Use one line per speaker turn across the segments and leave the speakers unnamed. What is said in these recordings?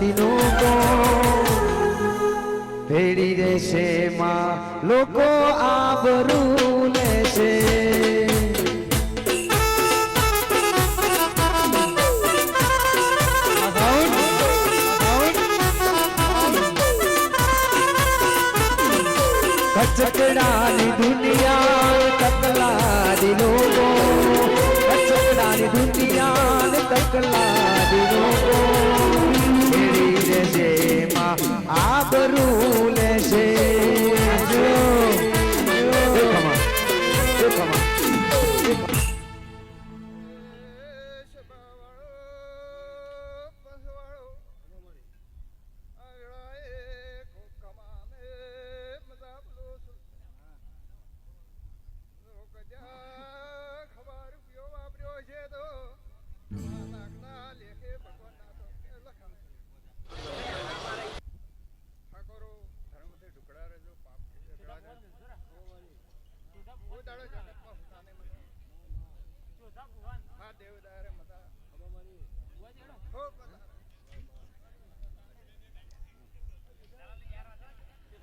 દીનો કો ભેડી રહેશે માં લોકો આબરૂ.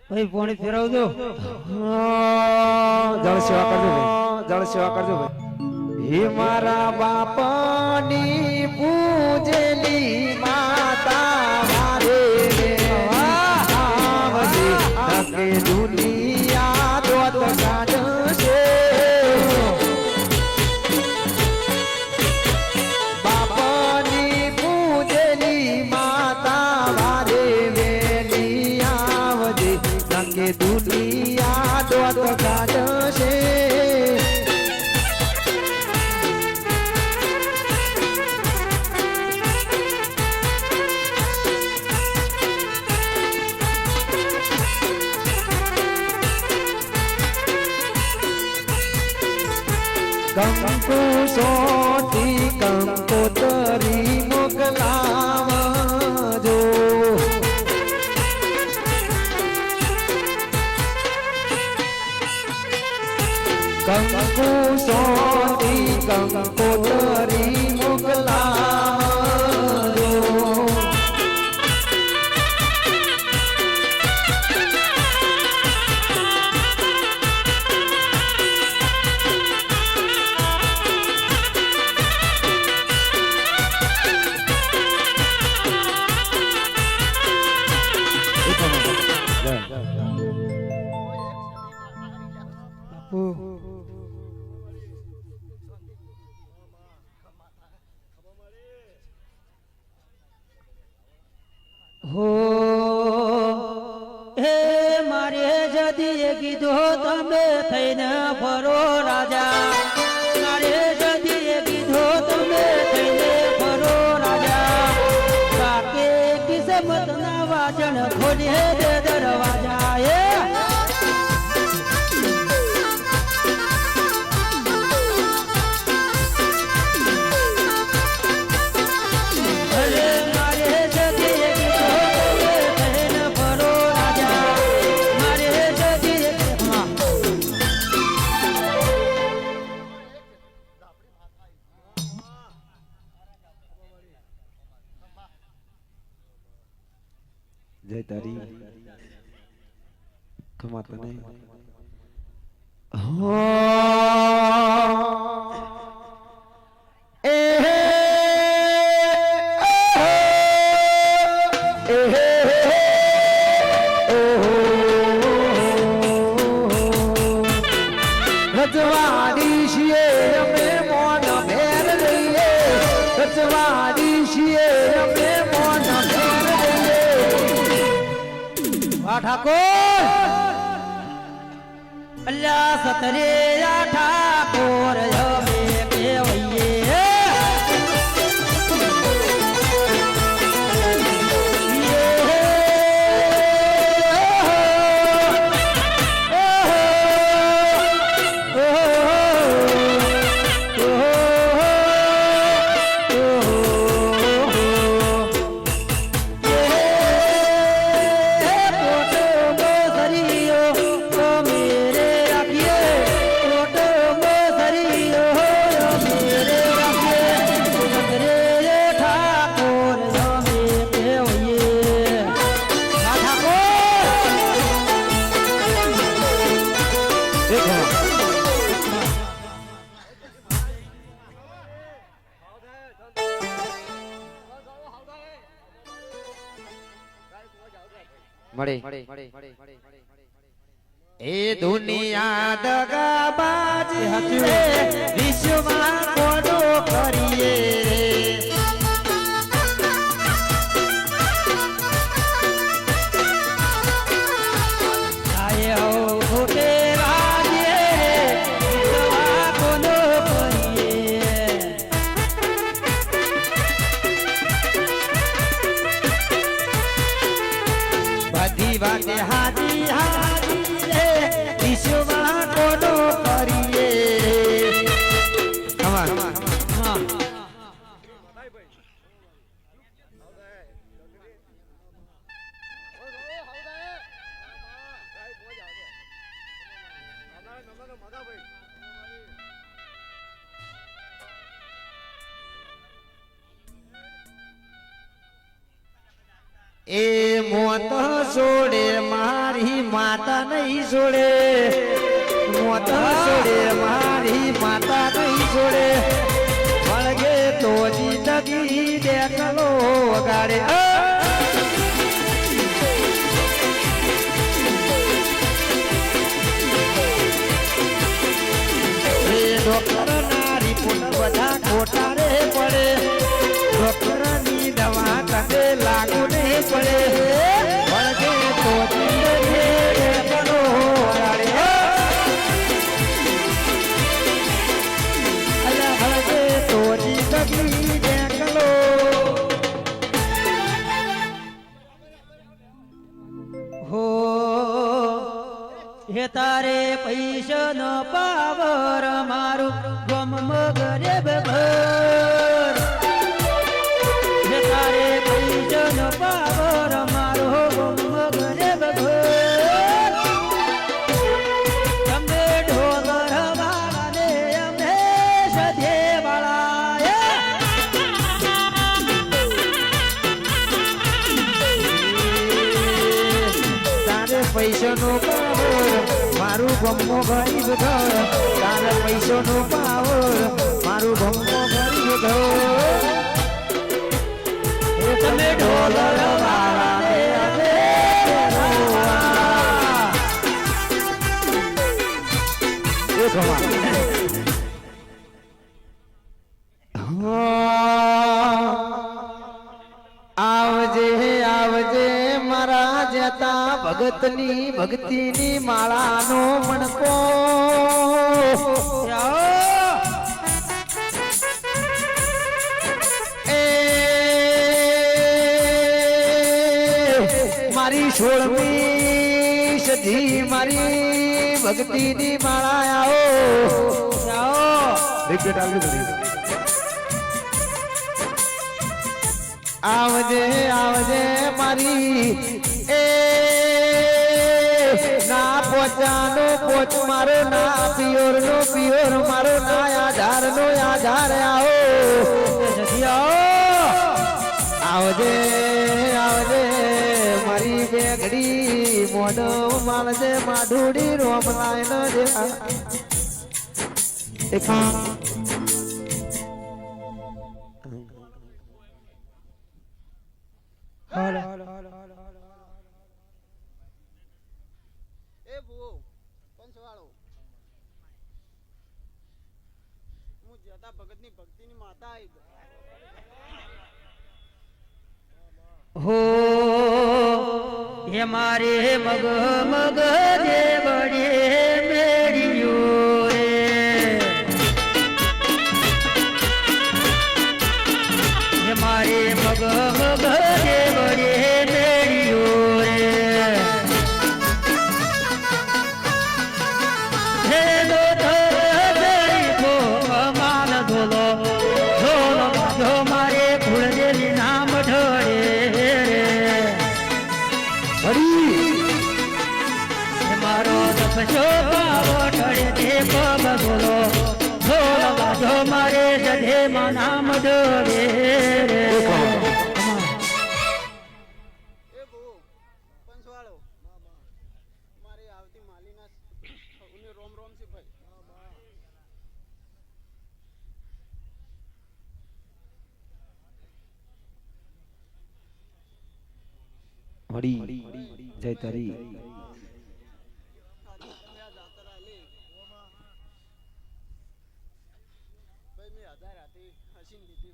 ભાઈ પોણી ફેરવજો.
જળ સેવા કરજો ભાઈ. જળ સેવા કરજો ભાઈ. હે મારા બાપાની પૂજેલી માતા મારે આવજે દુનિયા દુનિયા
હો હે મારે જદી કીધો તમે થઈને ફરો રાજા.
જય તારી? ખમાત નહીં રજવાડી Taré. માતા નહીં છોડે મોતા છોડે મારી માતા નહીં છોડે વળગે તો જિંદગી દેખલો વગાડે. ડોક્ટર ના રિપોર્ટ બધા ખોટા પડે. ડોક્ટરની દવા કદે લાગુ
તારે પૈસા નો પાવર મારું ગમ મગરે ઘર હે તારે પૈસા નો પાવર ગરીબ ઘર તારા પૈસો નો
પાવર મારું ગમો ગરીબ ઘર ઢોલર ભગતની ભક્તિની માળાનો મણકો. એ મારી સોળમી સધી મારી ભક્તિની માળા આવો રિપીટ આવજે આવજે મારી એ ના પોચાનો પોચ મારો ના પિયોર નો પિયોર, મારો ના આધાર નો આધાર આવો. આવજે આવજે, મારી બેગડી મોઢો માલજે માધુડી રોમલાય ન જે
જતા ભગતની ભક્તિની માતા આવી
હો હે મારે મગ મગ દેવડે
છે ભાઈ.
વડી જય તારી
મેં જાતર આલી ભાઈ મેં હજાર હતી હસીન દીધી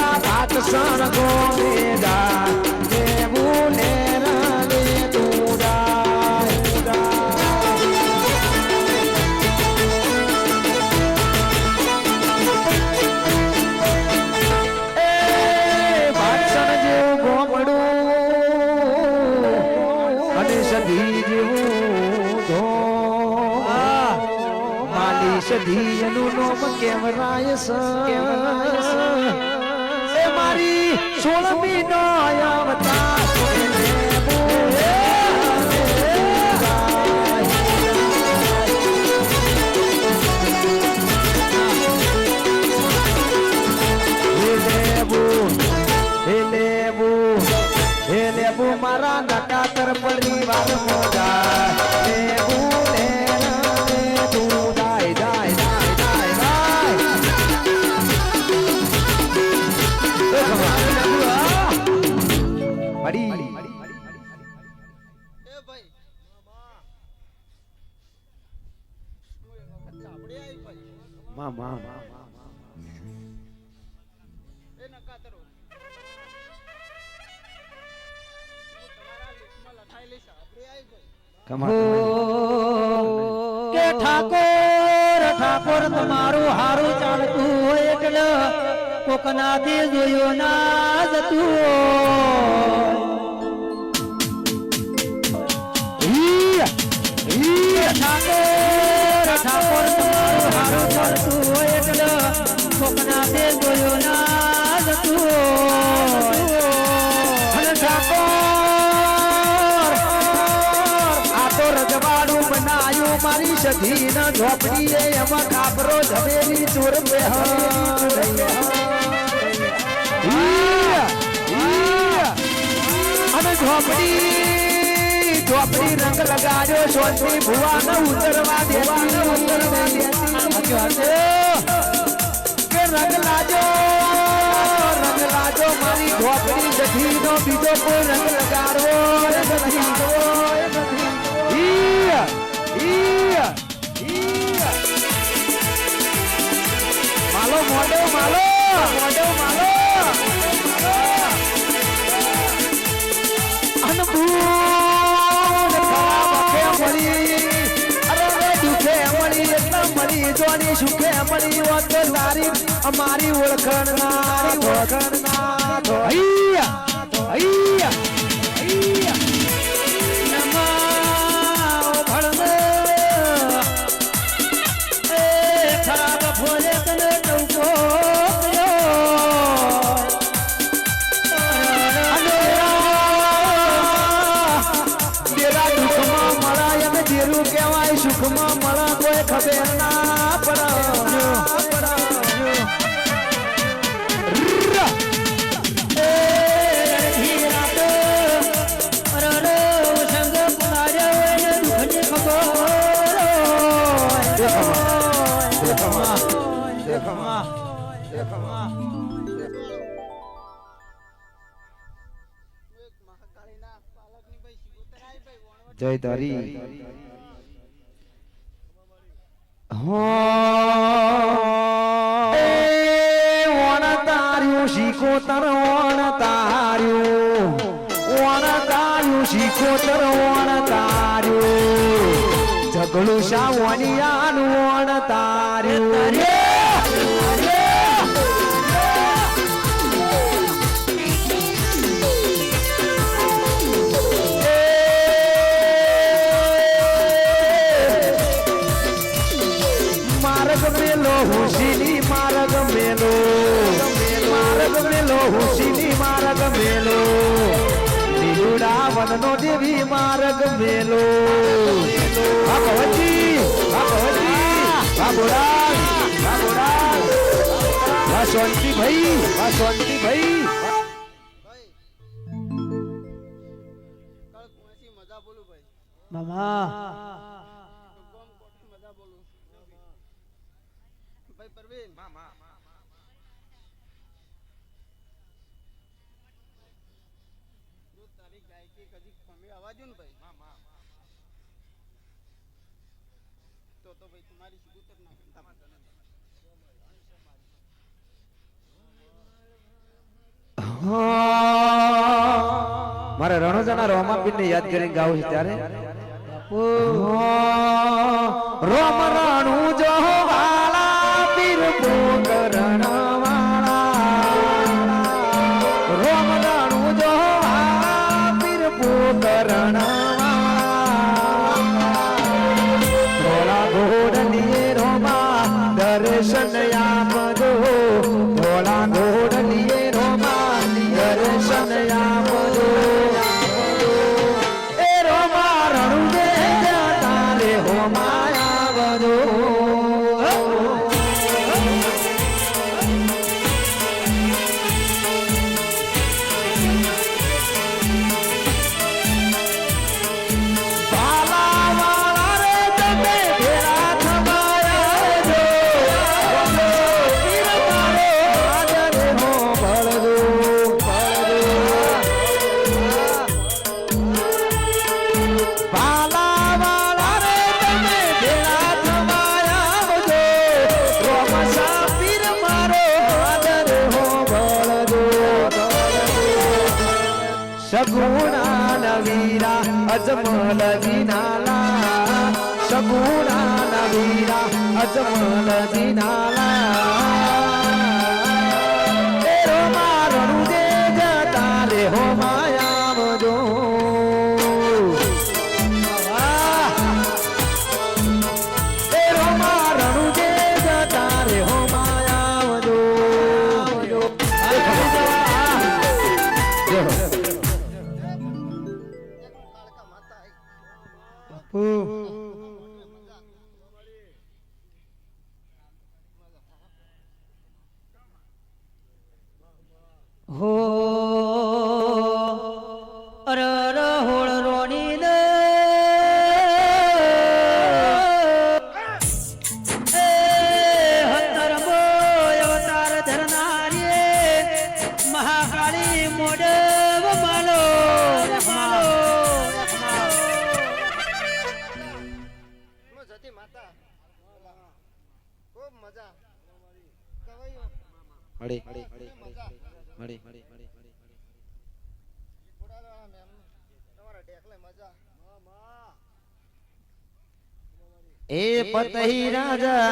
તું જાય જાય જાય જાય હે દેવું મારા ભાત સણ ગોને જાય દેવું ને રે તું જાય જાય એ વાસણ જેવું ગોમડું અને સધી જેવું ધોમ. માલી સધી એનું કેવરાય સ મારી સોળમી નો મારા નકાતર પરિવાર
કે ઠાકોર ઠાકોર તમારું હારું ચાલતું હોય એટલે કોકનાથી જોયું ના જતું હોય. ઠાકોર. જોયું ના જતું.
અને ઠાકોર આ તો રજવાડું બનાયું મારી સધી ન ઝોપડીએ એમાં કાબરો ઝવેરી ચોર અને ઝોપડી ઝોપડી રંગ લગાડ્યો સોનથી ભુવા ન ઉતરવા દેવા ઉતરવા દેતી. રંગ લાજો રંગ લાજો મારી ઝોપડી જઠી નો બીજો કોઈ રંગ લગાડવો રંગ નથી. જોની સુખે મળી હોત તારી અમારી ઓળખણ ના ઓળખણ ના જય તારી. તાર્યું શીખો તર ઓણ તાર્યું ઓણ તાર્યું શીખો તર ઓણ તાર્યું ઝઘડું સાવનિયાનું ઓણ તાર્યું મનનો દેવી માર્ગ મેલો. આ ભવજી આ ભવજી આ બોરાજ આ બોરાજ આ શાંતિ ભાઈ આ શાંતિ ભાઈ.
મામા
ગોમ કોઠી મજા બોલું ભાઈ પરવીન જો તારી ગાયકી કદી ખમી આવાજો ને ભાઈ તો તો ભાઈ તમારી સિબુતર ના
મારે રણોજાના રોમાપીર ને યાદ કરીને ગાવું છે ત્યારે? રોમ રણુ જો વાલા પીર પોકરણ વાળા. રોમ રણુ જો પીર પોકરણ शगुणा नवीरा
अजमल दिनाला शगुणा नवीरा अजमल
दिनाला પતહી રાજા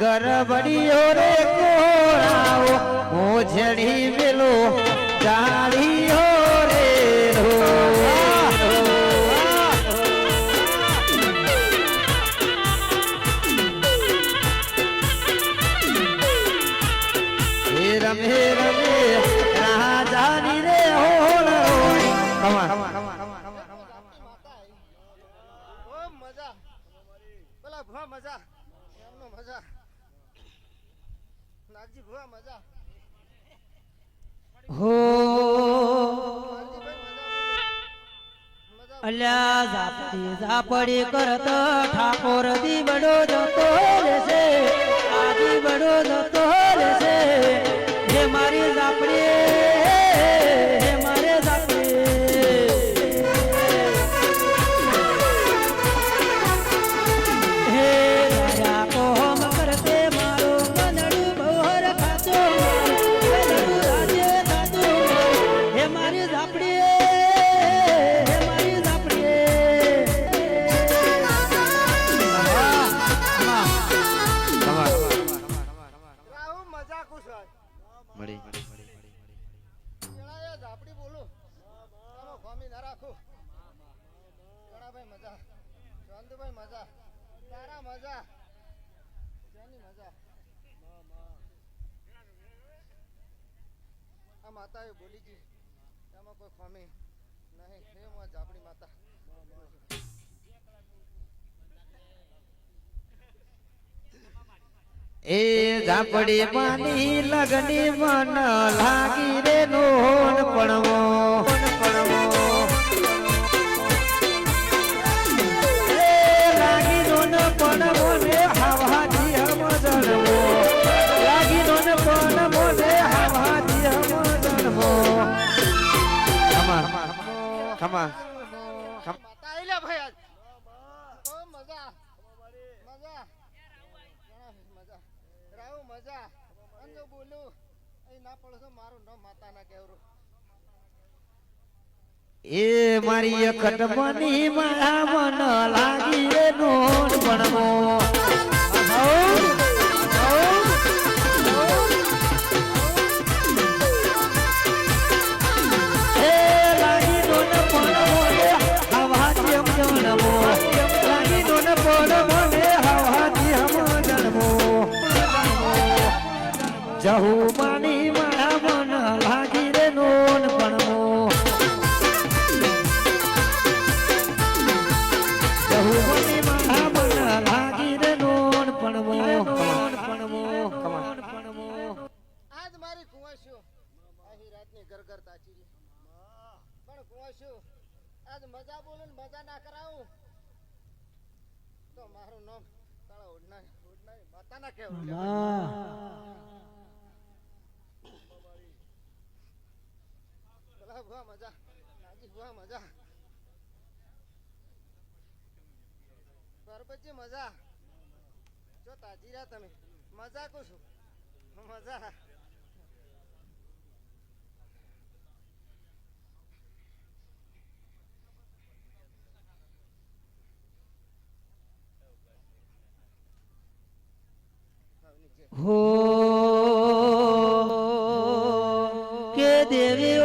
ગરબડીઓ રે કોરાઓ મોજડી મેલો જાળીઓ રે રમે રમે રાજાની રે હોળ કમા
માતા આઈ ખૂબ મજા પેલા ભુવા મજા એમનો મજા નાગજી ભુવા મજા
હો. અલ્યા ઝાપડી ઝાપડી કરત ઠાકોર દીવડો જતો રહેશે. આ દીવડો જતો
મળી.
ઝાપડી બોલું. તમે ખોમી ના રાખો. જણાભાઈ મજા. શાંતિભાઈ મજા. તારા મજા. જેની મજા? આ માતાએ બોલી જી એમાં કોઈ ખોમી નહીં. હે માં આપણી માતા.
એ ઝાપડી માની લગની મન લાગી રે નોન પડવો પડવો એ લાગી નોન પડવો ને હવાથી હમ જણવો. લાગી નોન પડવો ને હવાથી હમ જણવો. ખમા ખમા ખમ-
માતા ભાઈ મજા મજા મજા. રાહુ મજા. અંજો બોલું અહીં ના પડો તો મારું નામ માતા ના કેવરું
એ મારી અખટ મની મારા મન લાગી રે નોન ભણવો. જહુ માની માયા મન લાગી રે નોન ભણવો. બહુમતી મારા મન લાગી રે નોન પણવો નોન પણવો નોન પણવો
આજ મારી કુંવાસ્યો અહીં રાતની ગરગર તાચી રી પણ કુવાસ્યો આજ મજા બોલું ને મજા ના કરાવું. તો મારું નામ તારા ઓઢના ઓઢના માતા ના. કેવું ભલા ભુવા મજા નાજી ભુવા મજા પરબતજી મજા જો તાજી રહ્યા તમે મજા કો છું મજા નીચે
હો કે દેવીઓ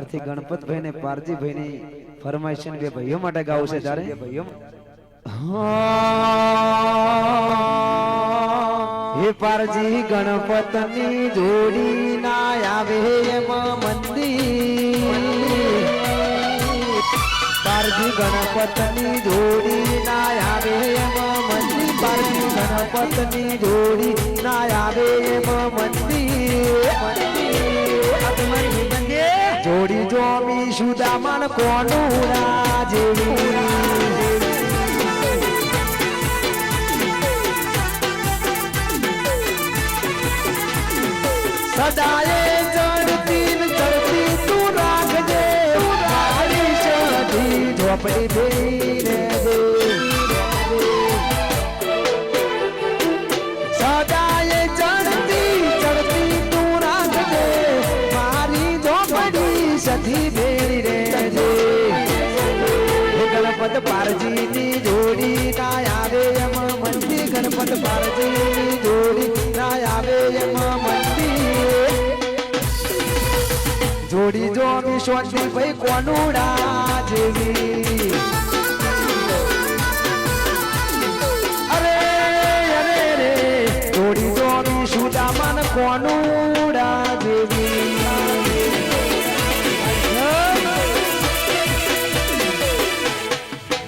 અઘારથી ગણપતભાઈ ને પારજીભાઈ ની ફરમાઈશ બે ભાઈઓ માટે ગાવું છે તારે? હે. પારજી, ગણપતની જોડી ના આવે એમાં મંદિર. પારજી, ગણપતની જોડી ના આવે એમાં મંદિર. પારજી, ગણપતની જોડી ના આવે એમાં મંદિર. જોડી જોમી સુદામન કોનું રાજવી સદાયે ચડતી ચડતી તું રાખજે ઝોપડી દેઈ વિશ્વની ભાઈ કોનું જેવી અરે અરે રે જોડી જો વિશુદામન કોનુડા જેવી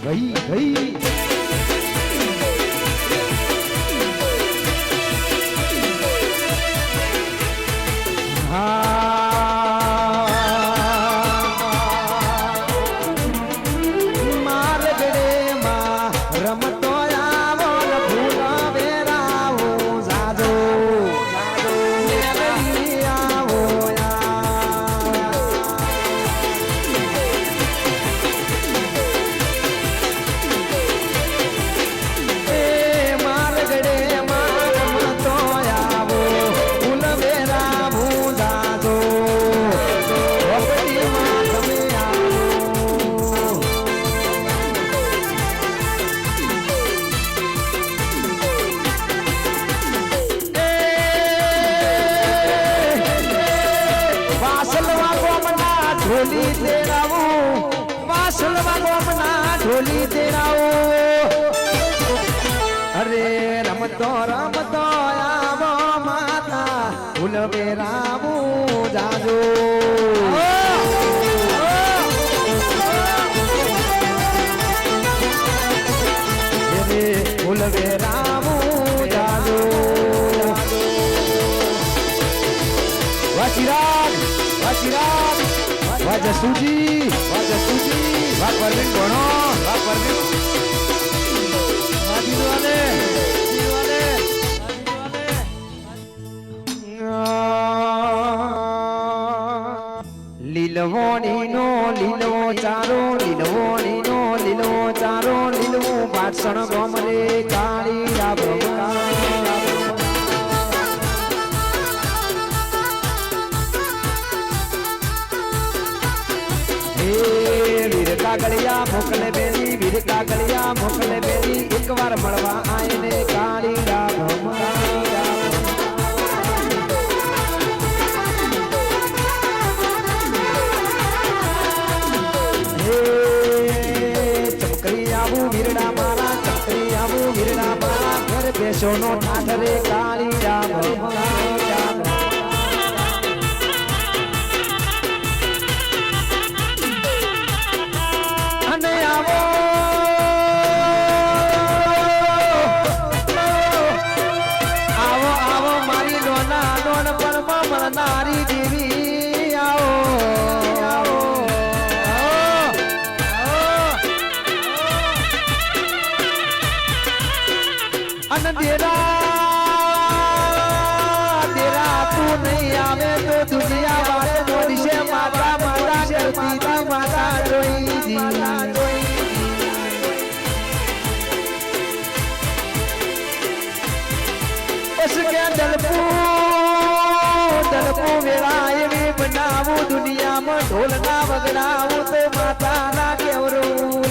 ગઈ ભાઈ જસુજી વાહ જસુજી વાહ પરવીન ભણો વીરડા મારા ચકરી આવું વીરડા મારા ઘર બેસો નો ઠાઠરે કાળી રામ. ઢોલના વગડા હું તો માતાના કેવરું.